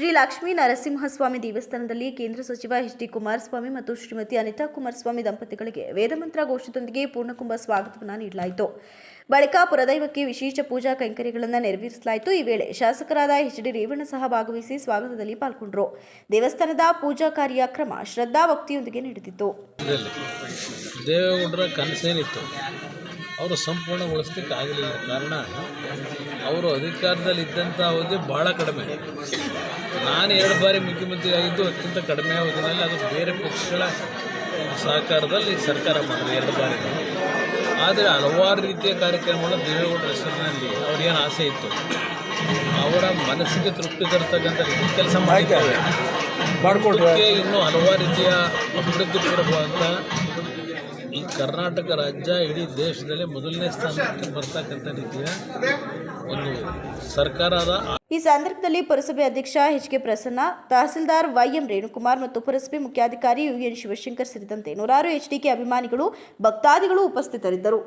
ಶ್ರೀ ಲಕ್ಷ್ಮೀ ನರಸಿಂಹಸ್ವಾಮಿ ದೇವಸ್ಥಾನದಲ್ಲಿ ಕೇಂದ್ರ ಸಚಿವ ಎಚ್ ಡಿ ಕುಮಾರಸ್ವಾಮಿ ಮತ್ತು ಶ್ರೀಮತಿ ಅನಿತಾ ಕುಮಾರಸ್ವಾಮಿ ದಂಪತಿಗಳಿಗೆ ವೇದಮಂತ್ರ ಘೋಷದೊಂದಿಗೆ ಪೂರ್ಣಕುಂಭ ಸ್ವಾಗತವನ್ನು ನೀಡಲಾಯಿತು. ಬಳಿಕ ಪುರದೈವಕ್ಕೆ ವಿಶೇಷ ಪೂಜಾ ಕೈಂಕರ್ಯಗಳನ್ನು ನೆರವೇರಿಸಲಾಯಿತು. ಈ ವೇಳೆ ಶಾಸಕರಾದ ಎಚ್ ಡಿ ರೇವಣ್ಣ ಸಹ ಭಾಗವಹಿಸಿ ಸ್ವಾಗತದಲ್ಲಿ ಪಾಲ್ಗೊಂಡರು. ದೇವಸ್ಥಾನದ ಪೂಜಾ ಕಾರ್ಯಕ್ರಮ ಶ್ರದ್ಧಾ ಭಕ್ತಿಯೊಂದಿಗೆ ನಡೆದಿತ್ತು. ಅವರು ಸಂಪೂರ್ಣಗೊಳಿಸ್ಲಿಕ್ಕೆ ಆಗಲಿಲ್ಲ ಕಾರಣ ಅವರು ಅಧಿಕಾರದಲ್ಲಿ ಇದ್ದಂಥ ಅವಧಿ ಭಾಳ ಕಡಿಮೆ. ನಾನು ಎರಡು ಬಾರಿ ಮುಖ್ಯಮಂತ್ರಿ ಆಗಿದ್ದು ಅತ್ಯಂತ ಕಡಿಮೆ ಅವಧಿನಲ್ಲಿ ಅದು ಬೇರೆ ಪಕ್ಷಗಳ ಸಹಕಾರದಲ್ಲಿ ಸರ್ಕಾರ ಮಾಡಿದೆ ಎರಡು ಬಾರಿ. ಆದರೆ ಹಲವಾರು ರೀತಿಯ ಕಾರ್ಯಕ್ರಮಗಳು ದೇವೇಗೌಡರ ಹೆಸರಿನಲ್ಲಿ ಅವ್ರಿಗೇನು ಆಸೆ ಇತ್ತು? ಅವರ ಮನಸ್ಸಿಗೆ ತೃಪ್ತಿ ತರ್ತಕ್ಕಂಥ ರೀತಿ ಕೆಲಸ ಮಾಡಿದ್ದಾರೆ. ಇದಕ್ಕೆ ಇನ್ನೂ ಹಲವಾರು ರೀತಿಯ ಅಭಿವೃದ್ಧಿ ಪೂರ್ವಕವಾದ ಈ ಕರ್ನಾಟಕ ರಾಜ್ಯ ಇಡೀ ದೇಶದಲ್ಲಿ ಮೊದಲನೇ ಸ್ಥಾನಕ್ಕೆ ಬರ್ತಕ್ಕಂಥ ರೀತಿಯ ಒಂದು ಸರ್ಕಾರದ ಈ ಸಂದರ್ಭದಲ್ಲಿ ಪುರಸಭೆ ಅಧ್ಯಕ್ಷ H K Prasanna, tahsildar Y M Renukumar ಮತ್ತು ಪುರಸಭೆ ಮುಖ್ಯಾಧಿಕಾರಿ ಯು ಎನ್ ಶಿವಶಂಕರ್ ಸೇರಿದಂತೆ ನೂರಾರು ಎಚ್ಡಿಕೆ ಅಭಿಮಾನಿಗಳು, ಭಕ್ತಾದಿಗಳು ಉಪಸ್ಥಿತರಿದ್ದರು.